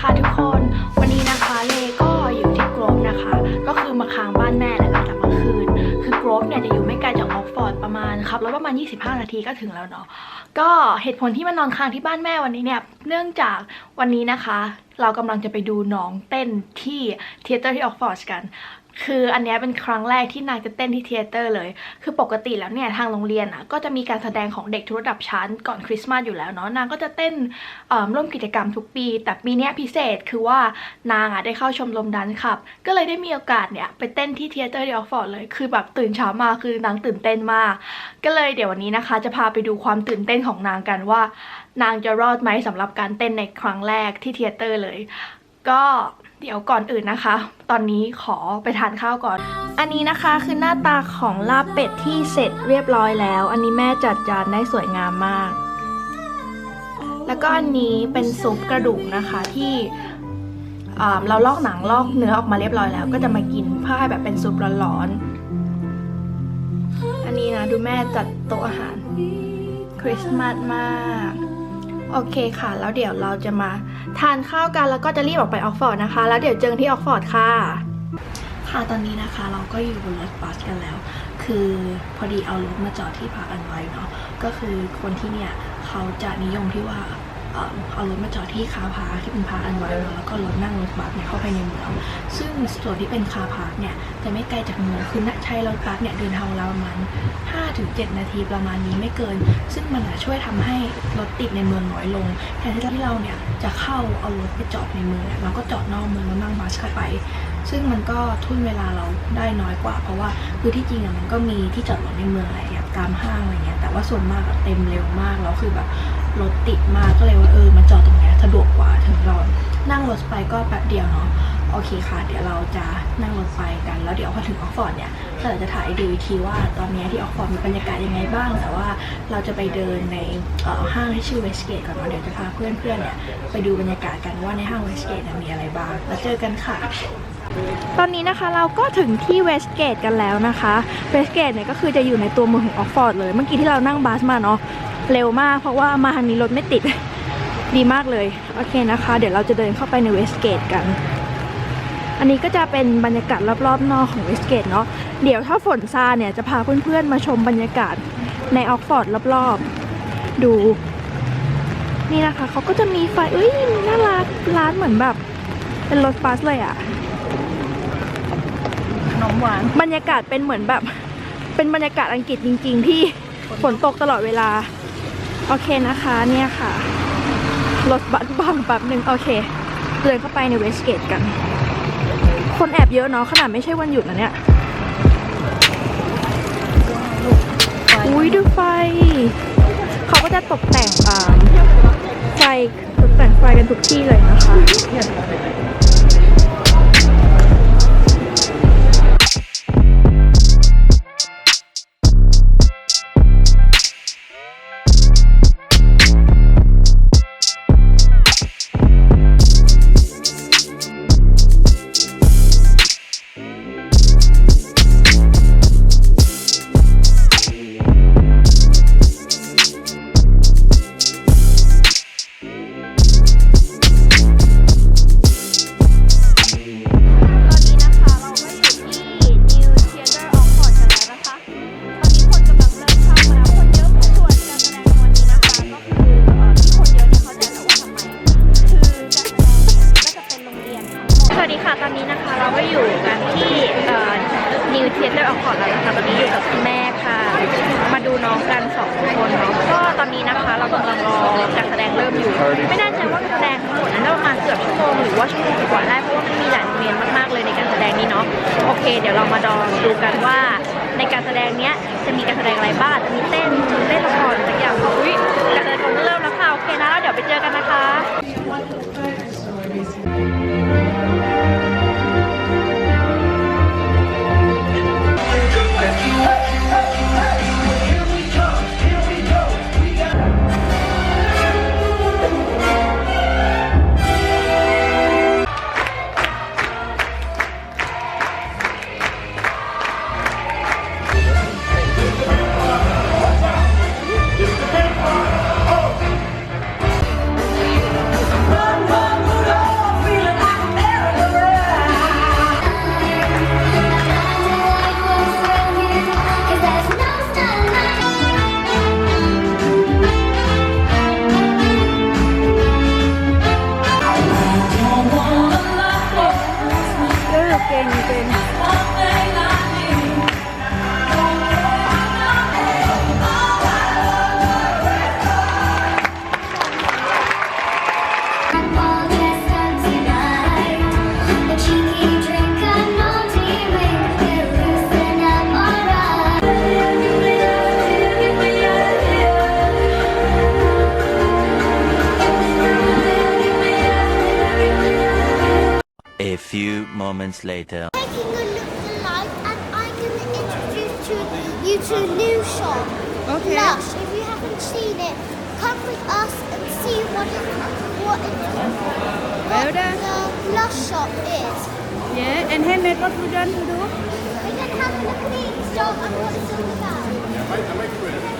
ค่ะทุกคน วันนี้นะคะเลก็อยู่ที่กรฟนะคะ ก็คือมาค้างบ้านแม่แหละค่ะแต่เมื่อคืน คือกรฟเนี่ยจะอยู่ไม่ไกลจากออกฟอร์ดประมาณครับแล้วประมาณ 25 นาทีก็ถึงแล้วเนาะ ก็เหตุผลที่มานอนค้างที่บ้านแม่วันนี้เนี่ย เนื่องจากวันนี้นะคะ เรากำลังจะไปดูน้องเต้นที่เทเตอร์ที่ออกฟอร์ดกัน คืออันนี้เป็นครั้งแรกที่นางจะเต้นที่เทเตอร์เลย คือปกติแล้วเนี่ยทางโรงเรียนอะก็จะมีการแสดงของเด็กทุกระดับชั้นก่อนคริสต์มาสอยู่แล้วเนาะ นางก็จะเต้นร่วมกิจกรรมทุกปี แต่ปีนี้พิเศษคือว่านางอะได้เข้าชมรมดันครับ ก็เลยได้มีโอกาสเนี่ยไปเต้นที่เทเตอร์ที่ออกฟอร์ดเลย คือแบบตื่นเช้ามาคือนางตื่นเต้นมาก ก็เลยเดี๋ยววันนี้นะคะ จะพาไปดูความตื่นเต้นของนางกันว่า นางจะรอดไหมสำหรับการเต้นในครั้งแรกที่เทเตอร์เลย ก็ เดี๋ยวก่อนอื่นนะคะ ตอนนี้ขอไปทานข้าวก่อน อันนี้นะคะคือหน้าตาของลาบเป็ดที่เสร็จเรียบร้อยแล้ว อันนี้แม่จัดจานได้สวยงามมาก แล้วก็อันนี้เป็นซุปกระดูกนะคะที่เราลอกหนังลอกเนื้อออกมาเรียบร้อยแล้ว ก็จะมากินเพื่อให้แบบเป็นซุปร้อนๆ อันนี้นะดูแม่จัดโต๊ะอาหารคริสต์มาสมาก โอเคค่ะ แล้วเดี๋ยวเราจะมาทานข้าวกันแล้วก็จะรีบออกไปออกฟอร์ดนะคะ แล้วเดี๋ยวเจอที่ออกฟอร์ดค่ะ ค่ะตอนนี้นะคะเราก็อยู่บนรถบัสกันแล้ว คือพอดีเอารถมาจอดที่พักอันไว้เนาะก็คือคนที่เนี่ยเขาจะนิยมที่ว่า เอารถมาจอดที่คาพาที่เป็นพาอันไว้แล้วก็รถนั่งรถบัสเนี่ยเข้าไปในเมือง ซึ่งส่วนที่เป็นคาพาเนี่ยจะไม่ไกลจากเมืองคือน่าใช้รถบัสเนี่ยเดินทางเราประมาณ5-7 นาทีประมาณนี้ไม่เกิน ซึ่งมันช่วยทำให้รถติดในเมืองน้อยลงแทนที่เราเนี่ยจะเข้าเอารถไปจอดในเมืองเราก็จอดนอกเมืองแล้วนั่งบัสเข้าไป ซึ่งมันก็ทุ่นเวลาเราได้น้อยกว่า เพราะว่าคือที่จริงอะมันก็มีที่จอดรถในเมืองแหละแบบ ตามห้างอะไรเงี้ยแต่ว่าส่วนมากเต็มเร็วมากแล้วคือแบบรถติดมากก็เลยว่าเออมาจอดตรงเนี้ยสะดวกกว่าถึงเรานั่งรถไปก็แป๊บเดียวเนาะโอเคค่ะ เดี๋ยวเราจะนั่งรถไปกัน แล้วเดี๋ยวพอถึงออกฟอร์ดเนี่ยเราจะถ่ายดูอีกทีว่าตอนเนี้ยที่ออกฟอร์ดมีบรรยากาศยังไงบ้าง แต่ว่าเราจะไปเดินในห้างที่ชื่อเวสเกตก่อนเนาะเดี๋ยวจะพาเพื่อนๆเนี่ยไปดูบรรยากาศกันว่าในห้างเวสเกตมีอะไรบ้าง แล้วเจอกันค่ะ ตอนนี้นะคะเราก็ถึงที่เวสเกตกันแล้วนะคะเวสเกตเนี่ยก็คือจะอยู่ในตัวเมืองของออกฟอร์ดเลย เมื่อกี้ที่เรานั่งบัสมาเนาะเร็วมากเพราะว่ามาทางนี้รถไม่ติดดีมากเลย โอเคนะคะ เดี๋ยวเราจะเดินเข้าไปในเวสเกตกัน อันนี้ก็จะเป็นบรรยากาศรอบๆนอกของเวสเกตเนาะเดี๋ยวถ้าฝนซาเนี่ยจะพาเพื่อนๆมาชมบรรยากาศในออกฟอร์ดรอบๆ ดู นี่นะคะเขาก็จะมีไฟเอ้ยน่ารักร้านเหมือนแบบ เป็นรถบัสเลยอะข นมหวาน บรรยากาศเป็นเหมือนแบบ เป็นบรรยากาศอังกฤษจริง ๆ ที่ฝนตกตลอดเวลา โอเคนะคะเนี่ยค่ะ รถบัสบางแบบหนึ่งโอเค เดินเข้าไปในเวสเกตกัน คนแอบเยอะเนาะขนาดไม่ใช่วันหยุดนะเนี่ยอุ้ยดูไฟ เขาก็จะตกแต่งอ่าไฟตกแต่งไฟกันทุกที่เลยนะคะ วัสดีค่ะ ตอนนี้นะคะเราก็อยู่กันที่เอ่อ New Theater Oxford แล้วนะคะตอนนี้อยู่กับคุณแม่ค่ะ มาดูน้องกันสองคนเนาะก็ตอนนี้นะคะเรากำลังรอการแสดงเริ่มอยู่ ไม่แน่ใจว่าการแสดงทั้งหมดนั้นประมาณเกือบชั่วโมงหรือว่าชั่วโมงกว่าได้เพราะว่ามันมีหลายโรงเรียนมากๆเลยในการแสดงนี้เนาะโอเค เดี๋ยวเรามาดองดูกันว่า ในการแสดงเนี้ยจะมีการแสดงอะไรบ้างจะมีเต้นเล่นละครสักอย่างอุ้ยการแสดงของเริ่มแล้วค่ะโอเคนะแล้วเดี๋ยวไปเจอกันนะคะ Bye. Moments later. Taking a look alive, and I'm going to introduce to you to a new shop. Okay. Lush. If you haven't seen it, come with us and see what it, what it, Well done. the Lush shop is. Yeah and handmade what we done to do We can have a look at each shop and what it's all about. ยัง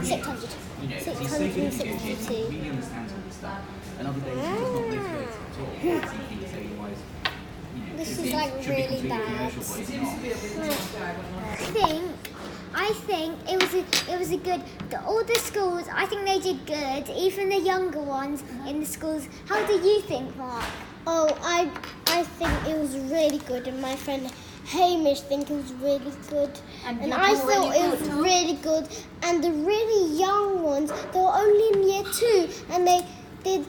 Hmm. is 600. 662. This is like really bad. I think, I think it was a, it was a good. The, all the schools, I think they did good. Even the younger ones in the schools. How do you think, Mark? Oh, I, I think it was really good, and my friend Hamish think it was really good. And And, I thought really it was good really good. And the really young ones, they were only in year two, and they did,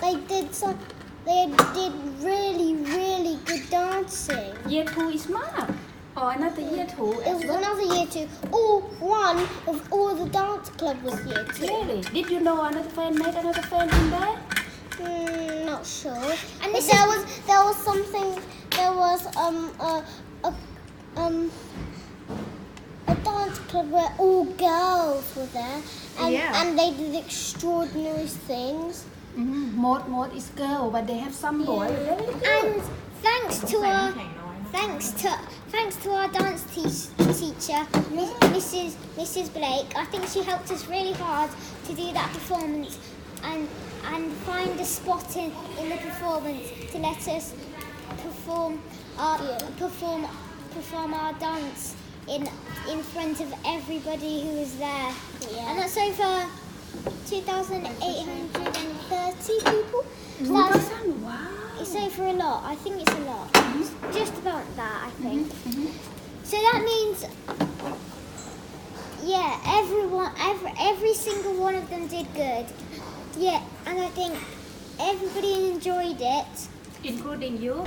they did some, they did really, really good dancing. Year two is Mark. Or another year two It was well. another year two. All one of all the dance club was year two. Really? Did you know another friend made another friend in there? Mm, not sure. And there was there was something. There was um a, a um a dance club where all girls were there, and Yeah. and they did extraordinary things. Most most is girl, but they have some boy. And thanks to our thanks to thanks to our dance te- teacher, Mi- Mrs. Mrs. Blake. I think she helped us really hard to do that performance and and find a spot in, in the performance to let us perform our perform perform our dance in in front of everybody who was there. And that's over 2,830 people. That's, Wow. it's over a lot. I think it's a lot. It's just about that, I think. So that means, yeah, everyone, every, every single one of them did good. Yeah, and I think everybody enjoyed it. Including you.